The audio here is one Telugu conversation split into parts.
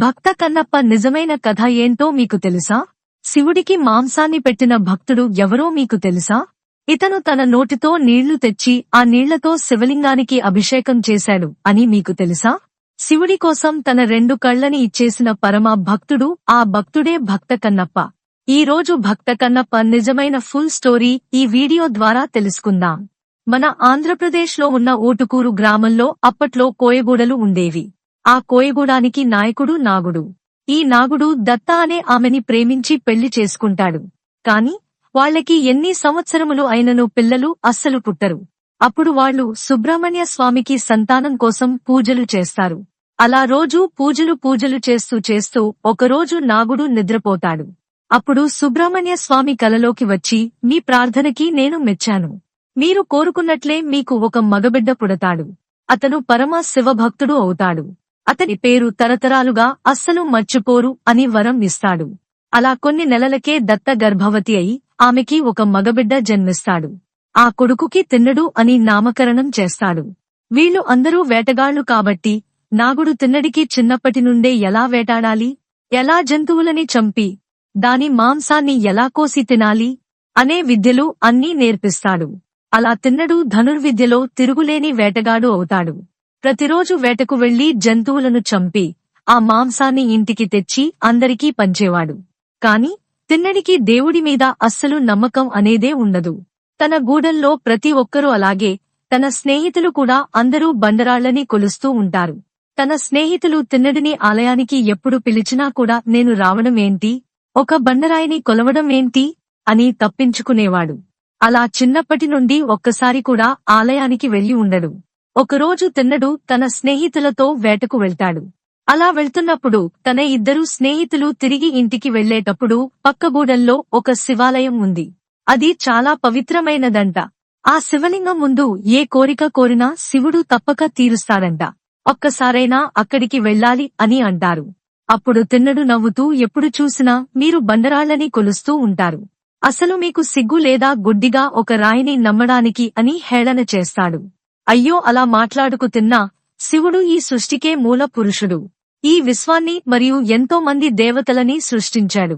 భక్త కన్నప్ప నిజమైన కథ ఏంటో మీకు తెలుసా? శివుడికి మాంసాన్ని పెట్టిన భక్తుడు ఎవరో మీకు తెలుసా? ఇతను తన నోటితో నీళ్ళు తెచ్చి ఆ నీళ్ళతో శివలింగానికి అభిషేకం చేశాడు అని మీకు తెలుసా? శివుడి కోసం తన రెండు కళ్ళని ఇచ్చేసిన పరమ భక్తుడు ఆ భక్తుడే భక్త కన్నప్ప ఈ రోజు భక్త కన్నప్ప నిజమైన ఫుల్ స్టోరీ ఈ వీడియో ద్వారా తెలుసుకుందాం. మన ఆంధ్రప్రదేశ్లో ఉన్న ఓటుకూరు గ్రామంలో అప్పట్లో కోయగూడలు ఉండేవి. ఆ కోయగూడానికి నాయకుడు నాగుడు. ఈ నాగుడు దత్త అనే ఆమెని ప్రేమించి పెళ్ళి చేసుకుంటాడు. కాని వాళ్ళకి ఎన్ని సంవత్సరములు అయినను పిల్లలు అస్సలు పుట్టరు. అప్పుడు వాళ్ళు సుబ్రహ్మణ్య స్వామికి సంతానం కోసం పూజలు చేస్తారు. అలా రోజూ పూజలు పూజలు చేస్తూ చేస్తూ ఒకరోజు నాగుడు నిద్రపోతాడు. అప్పుడు సుబ్రహ్మణ్య స్వామి కలలోకి వచ్చి మీ ప్రార్థనకి నేను మెచ్చాను. మీరు కోరుకున్నట్లే మీకు ఒక మగబిడ్డ పుడతాడు. అతను పరమ శివభక్తుడు అవుతాడు. అతని పేరు తరతరాలుగా అస్సలు మర్చిపోరు అని వరం ఇస్తాడు. అలా కొన్ని నెలలకే దత్త గర్భవతి అయి ఆమెకి ఒక మగబిడ్డ జన్మిస్తాడు. ఆ కొడుకుకి తిన్నడు అని నామకరణం చేస్తాడు. వీళ్ళు అందరూ వేటగాళ్ళు కాబట్టి నాగుడు తిన్నడికి చిన్నప్పటి నుండే ఎలా వేటాడాలి? ఎలా జంతువులని చంపి? దాని మాంసాన్ని ఎలా కోసి తినాలి? అనే విద్యలు అన్నీ నేర్పిస్తాడు. అలా తిన్నడు ధనుర్విద్యలో తిరుగులేని వేటగాడు అవుతాడు. ప్రతిరోజు వేటకు వెళ్ళి జంతువులను చంపి ఆ మాంసాన్ని ఇంటికి తెచ్చి అందరికీ పంచేవాడు. కాని తిన్నడికి దేవుడి మీద అస్సలు నమ్మకం అనేదే ఉండదు. తన గూడెల్లో ప్రతి ఒక్కరూ అలాగే తన స్నేహితులు కూడా అందరూ బండరాళ్ళని కొలుస్తూ ఉంటారు. తన స్నేహితులు తిన్నడిని ఆలయానికి ఎప్పుడు పిలిచినా కూడా నేను రావడం ఏంటి? ఒక బండరాయిని కొలవడం ఏంటి? అని తప్పించుకునేవాడు. అలా చిన్నప్పటి నుండి ఒక్కసారి కూడా ఆలయానికి వెళ్ళి ఉండడు. ఒకరోజు తిన్నడు తన స్నేహితులతో వేటకు వెళ్తాడు. అలా వెళ్తున్నప్పుడు తన ఇద్దరు స్నేహితులు తిరిగి ఇంటికి వెళ్ళేటప్పుడు పక్కగూడెంలో ఒక శివాలయం ఉంది. అది చాలా పవిత్రమైనదంట. ఆ శివలింగం ముందు ఏ కోరిక కోరినా శివుడు తప్పక తీరుస్తాడంట. ఒక్కసారైనా అక్కడికి వెళ్ళాలి అని అంటారు. అప్పుడు తిన్నడు నవ్వుతూ ఎప్పుడు చూసినా మీరు బండరాళ్ళని కొలుస్తూ ఉంటారు. అసలు మీకు సిగ్గు లేదా గుడ్డిగా ఒక రాయిని నమ్మడానికి అని హేళన చేస్తాడు. అయ్యో అలా మాట్లాడుకు తిన్నా శివుడు ఈ సృష్టికే మూల పురుషుడు. ఈ విశ్వాన్ని మరియు ఎంతో మంది దేవతలని సృష్టించాడు.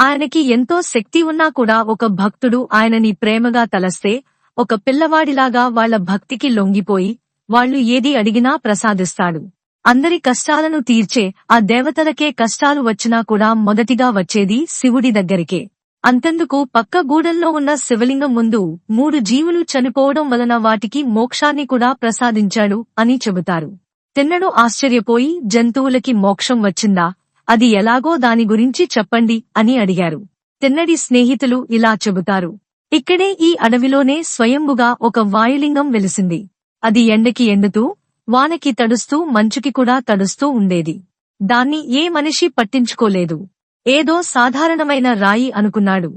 ఆయనకి ఎంతో శక్తి ఉన్నా కూడా ఒక భక్తుడు ఆయనని ప్రేమగా తలస్తే ఒక పిల్లవాడిలాగా వాళ్ళ భక్తికి లొంగిపోయి వాళ్ళు ఏది అడిగినా ప్రసాదిస్తాడు. అందరి కష్టాలను తీర్చే ఆ దేవతలకే కష్టాలు వచ్చినా కూడా మొదటిగా వచ్చేది శివుడి దగ్గరికే. అంతెందుకు పక్క గూడెంలో ఉన్న శివలింగం ముందు మూడు జీవులు చనిపోవడం వలన వాటికి మోక్షాన్ని కూడా ప్రసాదించాడు అని చెబుతారు. తిన్నడు ఆశ్చర్యపోయి జంతువులకి మోక్షం వచ్చిందా? అది ఎలాగో దాని గురించి చెప్పండి అని అడిగారు. తిన్నడి స్నేహితులు ఇలా చెబుతారు. ఇక్కడే ఈ అడవిలోనే స్వయంబుగా ఒక వాయులింగం వెలిసింది. అది ఎండకి ఎండుతూ వానకి తడుస్తూ మంచుకి కూడా తడుస్తూ ఉండేది. దాన్ని ఏ మనిషి పట్టించుకోలేదు. ఏదో సాధారణమైన రాయి అనుకున్నాడు.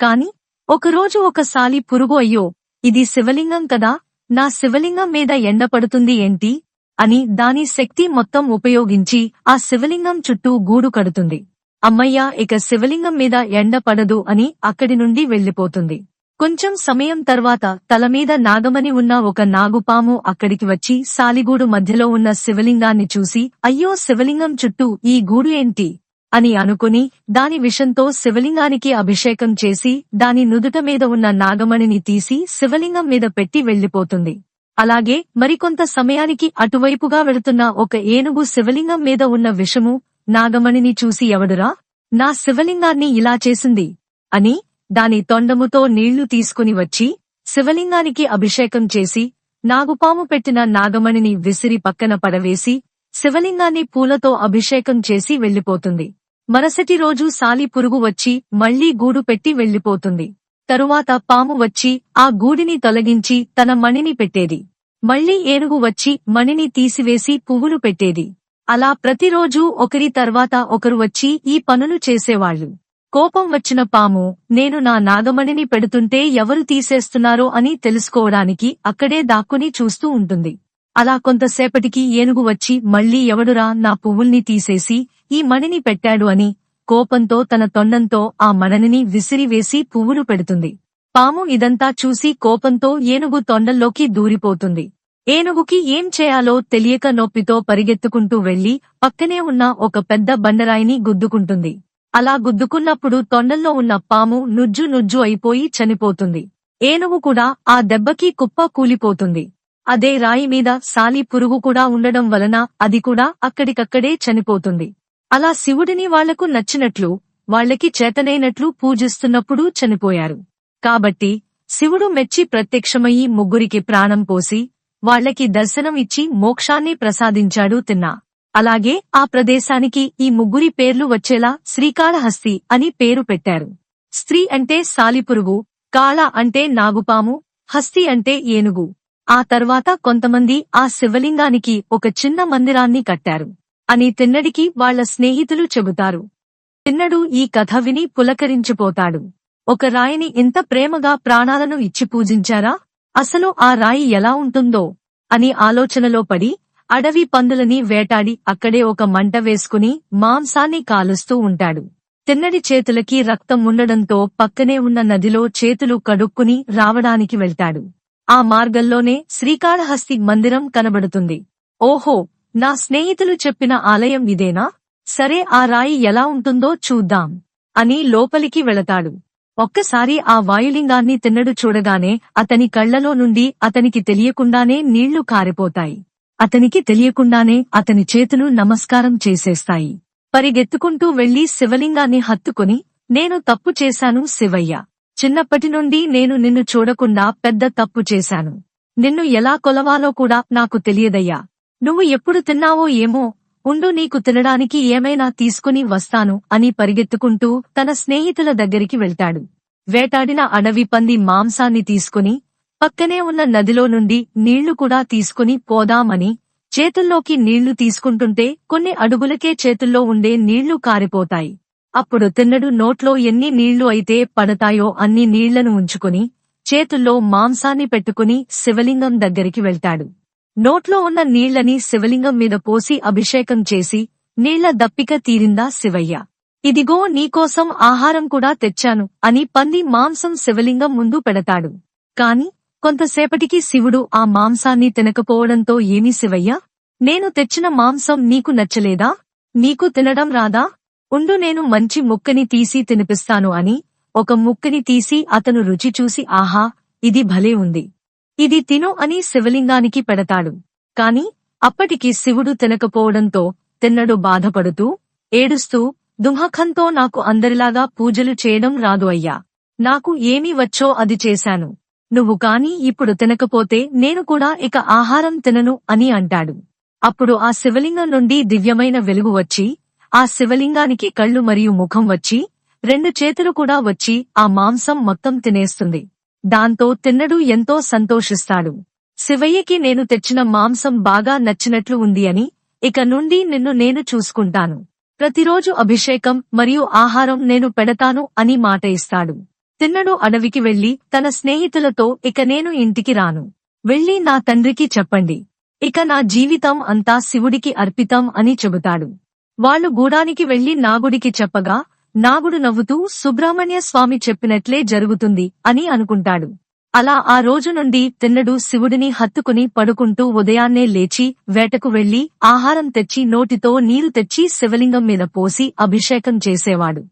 కాని ఒకరోజు ఒక సాలి పురుగు అయ్యో ఇది శివలింగం కదా నా శివలింగం మీద ఎండ పడుతుంది ఏంటి అని దాని శక్తి మొత్తం ఉపయోగించి ఆ శివలింగం చుట్టూ గూడు కడుతుంది. అమ్మయ్య ఇక శివలింగం మీద ఎండ పడదు అని అక్కడి నుండి వెళ్ళిపోతుంది కొంచెం సమయం తర్వాత తలమీద నాగమని ఉన్న ఒక నాగుపాము అక్కడికి వచ్చి సాలిగూడు మధ్యలో ఉన్న శివలింగాన్ని చూసి అయ్యో శివలింగం చుట్టూ ఈ గూడు ఏంటి? అని అనుకుని దాని విషంతో శివలింగానికి అభిషేకం చేసి దాని నుదుట మీద ఉన్న నాగమణిని తీసి శివలింగం మీద పెట్టి వెళ్ళిపోతుంది అలాగే మరికొంత సమయానికి అటువైపుగా వెళుతున్న ఒక ఏనుగు శివలింగం మీద ఉన్న విషము నాగమణిని చూసి ఎవడురా? నా శివలింగాన్ని ఇలా చేసింది అని దాని తొండముతో నీళ్ళు తీసుకుని వచ్చి శివలింగానికి అభిషేకం చేసి నాగుపాము పెట్టిన నాగమణిని విసిరి పక్కన పడవేసి శివలింగాన్ని పూలతో అభిషేకం చేసి వెళ్ళిపోతుంది మరుసటి రోజు సాలి పురుగు వచ్చి మళ్ళీ గూడు పెట్టి వెళ్ళిపోతుంది తరువాత పాము వచ్చి ఆ గూడిని తొలగించి తన మణిని పెట్టేది. మళ్ళీ ఏనుగు వచ్చి మణిని తీసివేసి పువ్వులు పెట్టేది. అలా ప్రతిరోజూ ఒకరి తర్వాత ఒకరు వచ్చి ఈ పనులు చేసేవాళ్ళు కోపం వచ్చిన పాము నేను నా నాగమణిని పెడుతుంటే ఎవరు తీసేస్తున్నారో అని తెలుసుకోవడానికి అక్కడే దాక్కుని చూస్తూ ఉంటుంది. అలా కొంతసేపటికి ఏనుగు వచ్చి మళ్ళీ ఎవడురా నా పువ్వుల్ని తీసేసి ఈ మణిని పెట్టాడు అని కోపంతో తన తొండంతో ఆ మణనిని విసిరివేసి పువ్వులు పెడుతుంది. పాము ఇదంతా చూసి కోపంతో ఏనుగు తొండంలోకి దూరిపోతుంది. ఏనుగుకి ఏం చేయాలో తెలియక నొప్పితో పరిగెత్తుకుంటూ వెళ్ళి పక్కనే ఉన్న ఒక పెద్ద బండరాయిని గుద్దుకుంటుంది. అలా గుద్దుకున్నప్పుడు తొండల్లో ఉన్న పాము నుజ్జు నుజ్జు అయిపోయి చనిపోతుంది. ఏనుగు కూడా ఆ దెబ్బకి కుప్ప కూలిపోతుంది. అదే రాయి మీద సాలి పురుగు కూడా ఉండడం వలన అది కూడా అక్కడికక్కడే చనిపోతుంది. అలా శివుడిని వాళ్ళకు నచ్చినట్లు వాళ్ళకి చేతనైనట్లు పూజిస్తున్నప్పుడు చనిపోయారు. కాబట్టి శివుడు మెచ్చి ప్రత్యక్షమయ్యి ముగ్గురికి ప్రాణం పోసి వాళ్ళకి దర్శనం ఇచ్చి మోక్షాన్ని ప్రసాదించాడు తిన్నా. అలాగే ఆ ప్రదేశానికి ఈ ముగ్గురి పేర్లు వచ్చేలా శ్రీకాళహస్తి అని పేరు పెట్టారు. స్త్రీ అంటే సాలిపురుగు కాళ అంటే నాగుపాము హస్తి అంటే ఏనుగు. ఆ తర్వాత కొంతమంది ఆ శివలింగానికి ఒక చిన్న మందిరాన్ని కట్టారు. అని తిన్నడికి వాళ్ళ స్నేహితులు చెబుతారు. తిన్నడు ఈ కథ విని పులకరించిపోతాడు. ఒక రాయిని ఇంత ప్రేమగా ప్రాణాలను ఇచ్చి పూజించారా? అసలు ఆ రాయి ఎలా ఉంటుందో? అని ఆలోచనలో పడి అడవి పందులని వేటాడి అక్కడే ఒక మంట వేసుకుని మాంసాన్ని కాలుస్తూ ఉంటాడు. తిన్నడి చేతులకి రక్తం ఉండడంతో పక్కనే ఉన్న నదిలో చేతులు కడుక్కుని రావడానికి వెళ్తాడు. ఆ మార్గంలోనే శ్రీకాళహస్తి మందిరం కనబడుతుంది. ఓహో! నా స్నేహితులు చెప్పిన ఆలయం ఇదేనా? సరే ఆ రాయి ఎలా ఉంటుందో చూద్దాం. అని లోపలికి వెళతాడు. ఒక్కసారి ఆ వాయులింగాన్ని తిన్నడు చూడగానే అతని కళ్ళలో నుండి అతనికి తెలియకుండానే నీళ్ళు కారిపోతాయి. అతనికి తెలియకుండానే అతని చేతులు నమస్కారం చేసేస్తాయి. పరిగెత్తుకుంటూ వెళ్ళి శివలింగాన్ని హత్తుకుని నేను తప్పు చేశాను శివయ్య. చిన్నప్పటి నుండి నేను నిన్ను చూడకుండా పెద్ద తప్పు చేశాను. నిన్ను ఎలా కొలవాలో కూడా నాకు తెలియదయ్యా. నువ్వు ఎప్పుడు తిన్నావో ఏమో ఉండు నీకు తినడానికి ఏమైనా తీసుకుని వస్తాను అని పరిగెత్తుకుంటూ తన స్నేహితుల దగ్గరికి వెళ్తాడు. వేటాడిన అడవి పంది మాంసాన్ని తీసుకుని పక్కనే ఉన్న నదిలో నుండి నీళ్ళు కూడా తీసుకుని పోదామని చేతుల్లోకి నీళ్ళు తీసుకుంటుంటే కొన్ని అడుగులకే చేతుల్లో ఉండే నీళ్ళు కారిపోతాయి. అప్పుడు తిన్నడు నోట్లో ఎన్ని నీళ్ళు అయితే పడతాయో అన్ని నీళ్ళను ఉంచుకుని చేతుల్లో మాంసాన్ని పెట్టుకుని శివలింగం దగ్గరికి వెళ్తాడు. నోట్లో ఉన్న నీళ్ళని శివలింగం మీద పోసి అభిషేకం చేసి నీళ్ళ దప్పిక తీరిందా శివయ్య? ఇదిగో నీకోసం ఆహారం కూడా తెచ్చాను అని పంది మాంసం శివలింగం ముందు పెడతాడు. కాని కొంతసేపటికి శివుడు ఆ మాంసాన్ని తినకపోవడంతో ఏమి శివయ్య? నేను తెచ్చిన మాంసం నీకు నచ్చలేదా? నీకు తినడం రాదా? ఉండు నేను మంచి ముక్కని తీసి తినిపిస్తాను అని ఒక ముక్కని తీసి అతను రుచి చూసి ఆహా ఇది భలే ఉంది. ఇది తిను అని శివలింగానికి పెడతాడు. కాని అప్పటికి శివుడు తినకపోవడంతో తిన్నడు బాధపడుతూ ఏడుస్తూ దుహఖంతో నాకు అందరిలాగా పూజలు చేయడం రాదు అయ్యా. నాకు ఏమి వచ్చో అది చేశాను. నువ్వు కాని ఇప్పుడు తినకపోతే నేను కూడా ఇక ఆహారం తినను అని అంటాడు. అప్పుడు ఆ శివలింగం నుండి దివ్యమైన వెలుగు వచ్చి ఆ శివలింగానికి కళ్ళు మరియు ముఖం వచ్చి రెండు చేతులు కూడా వచ్చి ఆ మాంసం మొత్తం తినేస్తుంది. దాంతో తిన్నడు ఎంతో సంతోషిస్తాడు. శివయ్యకి నేను తెచ్చిన మాంసం బాగా నచ్చినట్లు ఉంది అని ఇక నుండి నిన్ను నేను చూసుకుంటాను. ప్రతిరోజు అభిషేకం మరియు ఆహారం నేను పెడతాను అని మాట ఇస్తాడు. తిన్నడు అడవికి వెళ్ళి తన స్నేహితులతో ఇక నేను ఇంటికి రాను. వెళ్ళి నా తండ్రికి చెప్పండి. ఇక నా జీవితం అంతా శివుడికి అర్పితం అని చెబుతాడు. వాళ్ళు గూడానికి వెళ్ళి నాగుడికి చెప్పగా నాగుడు నవ్వుతూ సుబ్రహ్మణ్య స్వామి చెప్పినట్లే జరుగుతుంది అని అనుకుంటాడు. అలా ఆ రోజు నుండి తిన్నడు శివుడిని హత్తుకుని పడుకుంటూ ఉదయాన్నే లేచి వేటకు వెళ్ళి ఆహారం తెచ్చి నోటితో నీరు తెచ్చి శివలింగం మీద పోసి అభిషేకం చేసేవాడు.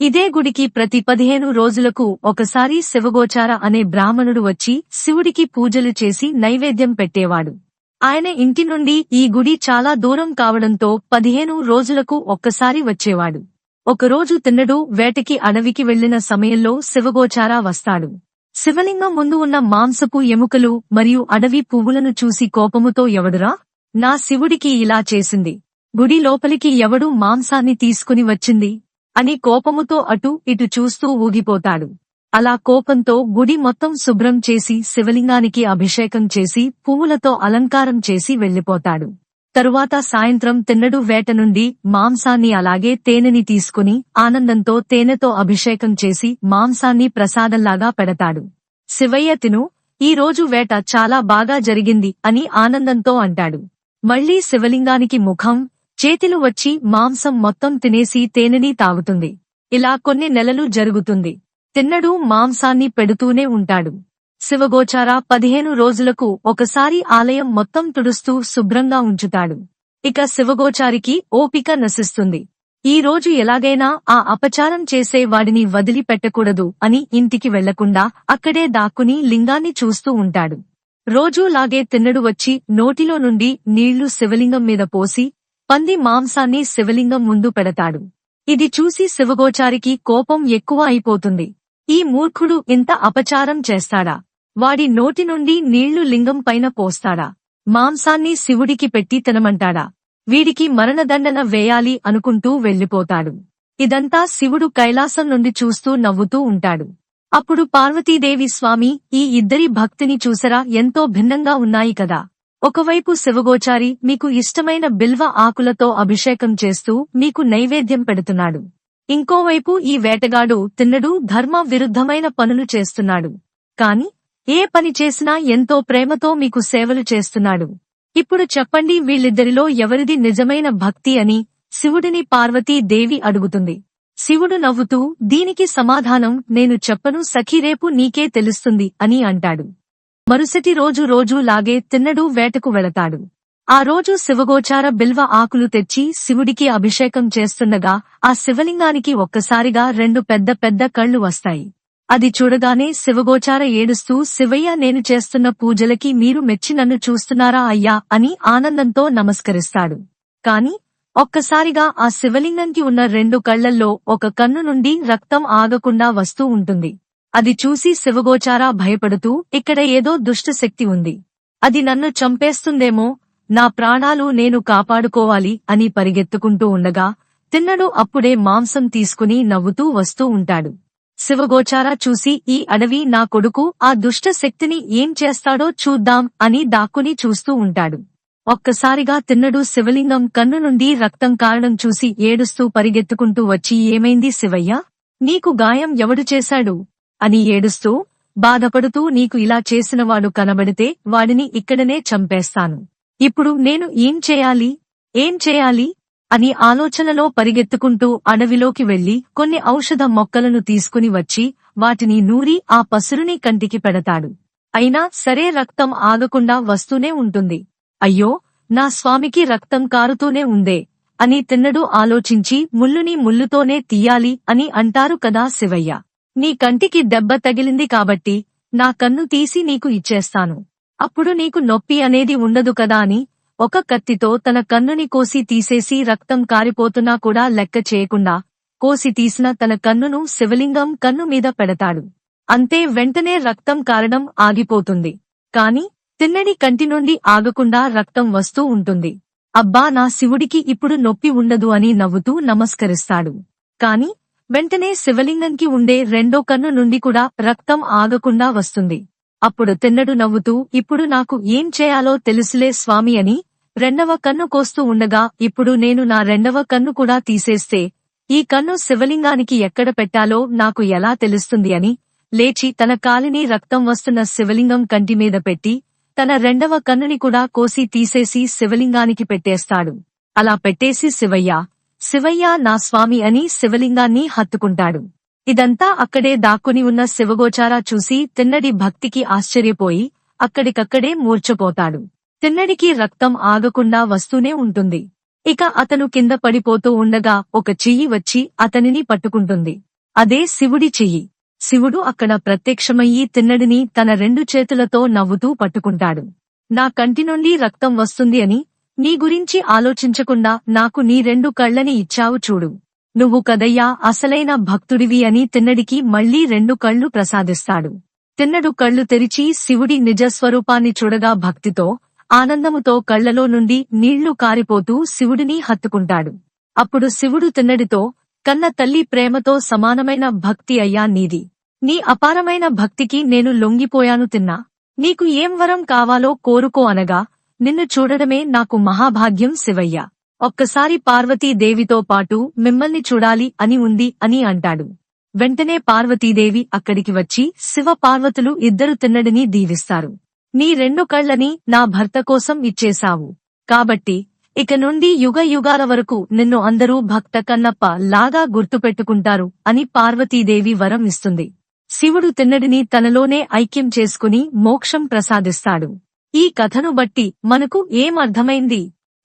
ఇదే గుడికి ప్రతి పదిహేను రోజులకు ఒకసారి శివగోచార అనే బ్రాహ్మణుడు వచ్చి శివుడికి పూజలు చేసి నైవేద్యం పెట్టేవాడు. ఆయన ఇంటి నుండి ఈ గుడి చాలా దూరం కావడంతో పదిహేను రోజులకు ఒక్కసారి వచ్చేవాడు. ఒకరోజు తిన్నడు వేటకి అడవికి వెళ్ళిన సమయంలో శివగోచారా వస్తాడు. శివలింగం ముందు ఉన్న మాంసపు ఎముకలు మరియు అడవి పువ్వులను చూసి కోపముతో ఎవడురా? నా శివుడికి ఇలా చేసింది. గుడి లోపలికి ఎవడు మాంసాన్ని తీసుకుని వచ్చింది? అని కోపముతో అటు ఇటు చూస్తూ ఊగిపోతాడు. అలా కోపంతో గుడి మొత్తం శుభ్రం చేసి శివలింగానికి అభిషేకం చేసి పువ్వులతో అలంకారం చేసి వెళ్ళిపోతాడు తరువాత సాయంత్రం తిన్నడు వేట నుండి మాంసాన్ని అలాగే తేనెని తీసుకుని ఆనందంతో తేనెతో అభిషేకం చేసి మాంసాన్ని ప్రసాదంలాగా పెడతాడు. శివయ్య తిను ఈ రోజు వేట చాలా బాగా జరిగింది అని ఆనందంతో అంటాడు. మళ్ళీ శివలింగానికి ముఖం చేతిలు వచ్చి మాంసం మొత్తం తినేసి తేనెని తాగుతుంది. ఇలా కొన్ని నెలలు జరుగుతుంది. తిన్నడు మాంసాన్ని పెడుతూనే ఉంటాడు. శివగోచార పదిహేను రోజులకు ఒకసారి ఆలయం మొత్తం తుడుస్తూ శుభ్రంగా ఉంచుతాడు. ఇక శివగోచారికి ఓపిక నశిస్తుంది. ఈ రోజు ఎలాగైనా ఆ అపచారం చేసే వాడిని వదిలిపెట్టకూడదు అని ఇంటికి వెళ్ళకుండా అక్కడే దాక్కుని లింగాన్ని చూస్తూ ఉంటాడు. రోజూలాగే తిన్నడు వచ్చి నోటిలో నుండి నీళ్ళు శివలింగం మీద పోసి పంది మాంసాన్ని శివలింగం ముందు పెడతాడు. ఇది చూసి శివగోచారికి కోపం ఎక్కువ అయిపోతుంది. ఈ మూర్ఖుడు ఇంత అపచారం చేస్తాడా? వాడి నోటి నుండి నీళ్ళు లింగం పైన పోస్తాడా? మాంసాన్ని శివుడికి పెట్టి తినమంటాడా? వీడికి మరణదండన వేయాలి అనుకుంటూ వెళ్ళిపోతాడు ఇదంతా శివుడు కైలాసం నుండి చూస్తూ నవ్వుతూ ఉంటాడు. అప్పుడు పార్వతీదేవి స్వామి ఈ ఇద్దరి భక్తిని చూసరా? ఎంతో భిన్నంగా ఉన్నాయి కదా. ఒకవైపు శివగోచారి మీకు ఇష్టమైన బిల్వ ఆకులతో అభిషేకం చేస్తూ మీకు నైవేద్యం పెడుతున్నాడు. ఇంకోవైపు ఈ వేటగాడు తిన్నడు ధర్మ విరుద్ధమైన పనులు చేస్తున్నాడు. కాని ఏ పని చేసినా ఎంతో ప్రేమతో మీకు సేవలు చేస్తున్నాడు. ఇప్పుడు చెప్పండి వీళ్ళిద్దరిలో ఎవరిది నిజమైన భక్తి అని శివుడిని పార్వతీ దేవి అడుగుతుంది. శివుడు నవ్వుతూ దీనికి సమాధానం నేను చెప్పను సఖీ రేపు నీకే తెలుస్తుంది అని అంటాడు. మరుసటి రోజు రోజూ లాగే తిన్నడు వేటకు వెళతాడు. ఆ రోజు శివగోచార బిల్వ ఆకులు తెచ్చి శివుడికి అభిషేకం చేస్తుండగా ఆ శివలింగానికి ఒక్కసారిగా రెండు పెద్ద పెద్ద కళ్ళు వస్తాయి. అది చూడగానే శివగోచార ఏడుస్తూ శివయ్య నేను చేస్తున్న పూజలకి మీరు మెచ్చి నన్ను చూస్తున్నారా అయ్యా అని ఆనందంతో నమస్కరిస్తాడు. కాని ఒక్కసారిగా ఆ శివలింగంకి ఉన్న రెండు కళ్ళల్లో ఒక కన్ను నుండి రక్తం ఆగకుండా వస్తూ ఉంటుంది. అది చూసి శివగోచార భయపడుతూ ఇక్కడ ఏదో దుష్ట శక్తి ఉంది. అది నన్ను చంపేస్తుందేమో నా ప్రాణాలు నేను కాపాడుకోవాలి అని పరిగెత్తుకుంటూ ఉండగా తిన్నడు అప్పుడే మాంసం తీసుకుని నవ్వుతూ వస్తూ ఉంటాడు. శివగోచారా చూసి ఈ అడవి నా కొడుకు ఆ దుష్ట శక్తిని ఏం చేస్తాడో చూద్దాం అని దాక్కుని చూస్తూ ఉంటాడు. ఒక్కసారిగా తిన్నడు శివలింగం కన్ను నుండి రక్తం కారణం చూసి ఏడుస్తూ పరిగెత్తుకుంటూ వచ్చి ఏమైంది శివయ్య? నీకు గాయం ఎవడు చేశాడు అని ఏడుస్తూ బాధపడుతూ నీకు ఇలా చేసినవాడు కనబడితే వాడిని ఇక్కడనే చంపేస్తాను. ఇప్పుడు నేను ఏం చేయాలి? ఏం చేయాలి? అని ఆలోచనలో పరిగెత్తుకుంటూ అడవిలోకి వెళ్ళి కొన్ని ఔషధ మొక్కలను తీసుకుని వచ్చి వాటిని నూరి ఆ పసురుని కంటికి పెడతాడు. అయినా సరే రక్తం ఆగకుండా వస్తూనే ఉంటుంది. అయ్యో నా స్వామికి రక్తం కారుతూనే ఉందే అని తిన్నడు ఆలోచించి ముల్లుని ముల్లుతోనే తీయాలి అని అంటారు కదా శివయ్య. నీ కంటికి దెబ్బ తగిలింది కాబట్టి నా కన్ను తీసి నీకు ఇచ్చేస్తాను. అప్పుడు నీకు నొప్పి అనేది ఉండదు కదా అని ఒక కత్తితో తన కన్నుని కోసి తీసేసి రక్తం కారిపోతున్నా కూడా లెక్క చేయకుండా కోసి తీసిన తన కన్నును శివలింగం కన్ను మీద పెడతాడు. అంతే వెంటనే రక్తం కారడం ఆగిపోతుంది. కాని తిన్నడి కంటి నుండి ఆగకుండా రక్తం వస్తూ ఉంటుంది. అబ్బా నా శివుడికి ఇప్పుడు నొప్పి ఉండదు అని నవ్వుతూ నమస్కరిస్తాడు. కాని వెంటనే శివలింగంకి ఉండే రెండో కన్ను నుండి కూడా రక్తం ఆగకుండా వస్తుంది. అప్పుడు తిన్నడు నవ్వుతూ ఇప్పుడు నాకు ఏం చేయాలో తెలుసులే స్వామి అని రెండవ కన్ను కోస్తూ ఉండగా ఇప్పుడు నేను నా రెండవ కన్ను కూడా తీసేస్తే ఈ కన్ను శివలింగానికి ఎక్కడ పెట్టాలో నాకు ఎలా తెలుస్తుంది అని లేచి తన కాలిని రక్తం వస్తున్న శివలింగం కంటి మీద పెట్టి తన రెండవ కన్నుని కూడా కోసి తీసేసి శివలింగానికి పెట్టేస్తాడు. అలా పెట్టేసి శివయ్య శివయ్య నా స్వామి అని శివలింగాన్ని హత్తుకుంటాడు. ఇదంతా అక్కడే దాక్కుని ఉన్న శివగోచారా చూసి తిన్నడి భక్తికి ఆశ్చర్యపోయి అక్కడికక్కడే మూర్చపోతాడు తిన్నడికి రక్తం ఆగకుండా వస్తూనే ఉంటుంది. ఇక అతను కింద పడిపోతూ ఉండగా ఒక చెయ్యి వచ్చి అతనిని పట్టుకుంటుంది. అదే శివుడి చెయ్యి. శివుడు అక్కడ ప్రత్యక్షమయ్యి తిన్నడిని తన రెండు చేతులతో నవ్వుతూ పట్టుకుంటాడు. నా కంటి నుండి రక్తం వస్తుంది అని నీ గురించి ఆలోచించకుండా నాకు నీ రెండు కళ్ళని ఇచ్చావు చూడు. నువ్వు కదయ్యా అసలైన భక్తుడివి అని తిన్నడికి మళ్ళీ రెండు కళ్ళు ప్రసాదిస్తాడు. తిన్నడు కళ్ళు తెరిచి శివుడి నిజస్వరూపాన్ని చూడగా భక్తితో ఆనందముతో కళ్ళలో నుండి నీళ్ళు కారిపోతూ శివుడిని హత్తుకుంటాడు. అప్పుడు శివుడు తిన్నడితో కన్న తల్లి ప్రేమతో సమానమైన భక్తి అయ్యా నీది. నీ అపారమైన భక్తికి నేను లొంగిపోయాను తిన్నా. నీకు ఏం వరం కావాలో కోరుకో అనగా నిన్ను చూడడమే నాకు మహాభాగ్యం శివయ్య. ఒక్కసారి పార్వతీదేవితో పాటు మిమ్మల్ని చూడాలి అని ఉంది అని అంటాడు. వెంటనే పార్వతీదేవి అక్కడికి వచ్చి శివ పార్వతులు ఇద్దరు తిన్నడిని దీవిస్తారు. నీ రెండు కళ్ళని నా భర్త కోసం ఇచ్చేశావు. కాబట్టి ఇక నుండి యుగ యుగాల వరకు నిన్ను అందరూ భక్త కన్నప్ప లాగా గుర్తుపెట్టుకుంటారు అని పార్వతీదేవి వరం ఇస్తుంది. శివుడు తిన్నడిని తనలోనే ఐక్యం చేసుకుని మోక్షం ప్రసాదిస్తాడు. ఈ కథను బట్టి మనకు ఏం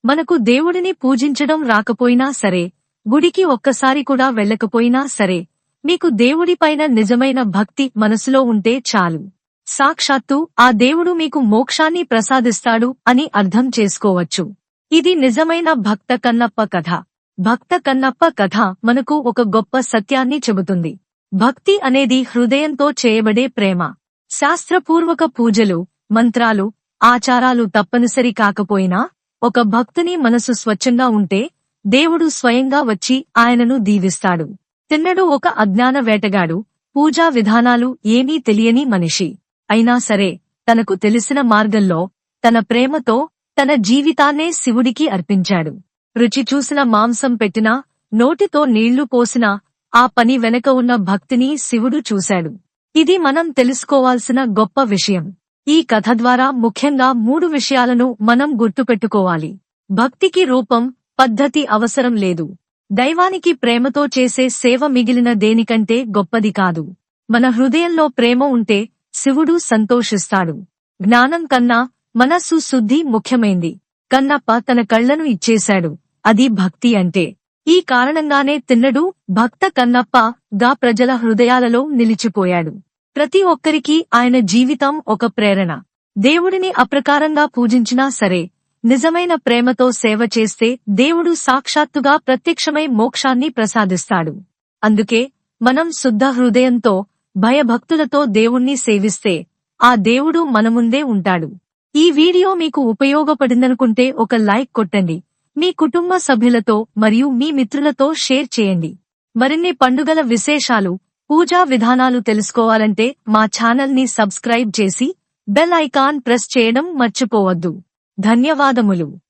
మనకు దేవుడిని పూజించడం రాకపోయినా సరే గుడికి ఒక్కసారి కూడా వెళ్ళకపోయినా సరే మీకు దేవుడిపైన నిజమైన భక్తి మనసులో ఉంటే చాలు. సాక్షాత్తు ఆ దేవుడు మీకు మోక్షాన్ని ప్రసాదిస్తాడు అని అర్థం చేసుకోవచ్చు. ఇది నిజమైన భక్త కన్నప్ప కథ. భక్త కన్నప్ప కథ మనకు ఒక గొప్ప సత్యాన్ని చెబుతుంది. భక్తి అనేది హృదయంతో చేయబడే ప్రేమ. శాస్త్రపూర్వక పూజలు మంత్రాలు ఆచారాలు తప్పనిసరి కాకపోయినా ఒక భక్తుని మనసు స్వచ్ఛంగా ఉంటే దేవుడు స్వయంగా వచ్చి ఆయనను దీవిస్తాడు. తిన్నడు ఒక అజ్ఞాన వేటగాడు పూజా విధానాలు ఏమీ తెలియని మనిషి. అయినా సరే తనకు తెలిసిన మార్గంలో తన ప్రేమతో తన జీవితాన్నే శివుడికి అర్పించాడు. రుచి చూసిన మాంసం పెట్టినా నోటితో నీళ్ళు పోసినా ఆ పని వెనక ఉన్న భక్తిని శివుడు చూశాడు. ఇది మనం తెలుసుకోవాల్సిన గొప్ప విషయం. ఈ కథ ద్వారా ముఖ్యంగా మూడు విషయాలను మనం గుర్తుపెట్టుకోవాలి. భక్తికి రూపం పద్ధతి అవసరం లేదు. దైవానికి ప్రేమతో చేసే సేవ మిగిలిన దేనికంటే గొప్పది కాదు. మన హృదయంలో ప్రేమ ఉంటే శివుడు సంతోషిస్తాడు. జ్ఞానం కన్నా మనస్సు శుద్ధి ముఖ్యమైంది. కన్నప్ప తన కళ్ళను ఇచ్చేశాడు. అది భక్తి అంటే. ఈ కారణంగానే తిన్నడు భక్త కన్నప్ప గా ప్రజల హృదయాలలో నిలిచిపోయాడు. ప్రతి ఒక్కరికి ఆయన జీవితం ఒక ప్రేరణ. దేవుడిని అప్రకారంగా పూజించినా సరే నిజమైన ప్రేమతో సేవ చేస్తే దేవుడు సాక్షాత్తుగా ప్రత్యక్షమై మోక్షాన్ని ప్రసాదిస్తాడు. అందుకే మనం శుద్ధ హృదయంతో భయభక్తులతో దేవుణ్ణి సేవిస్తే ఆ దేవుడు మన ముందే ఉంటాడు. ఈ వీడియో మీకు ఉపయోగపడిందనుకుంటే ఒక లైక్ కొట్టండి. మీ కుటుంబ సభ్యులతో మరియు మీ మిత్రులతో షేర్ చేయండి. మరిన్ని పండుగల విశేషాలు పూజా విధానాలు తెలుసుకోవాలంటే మా ఛానల్ని సబ్స్క్రైబ్ చేసి బెల్ ఐకాన్ ప్రెస్ చేయడం మర్చిపోవద్దు. ధన్యవాదములు.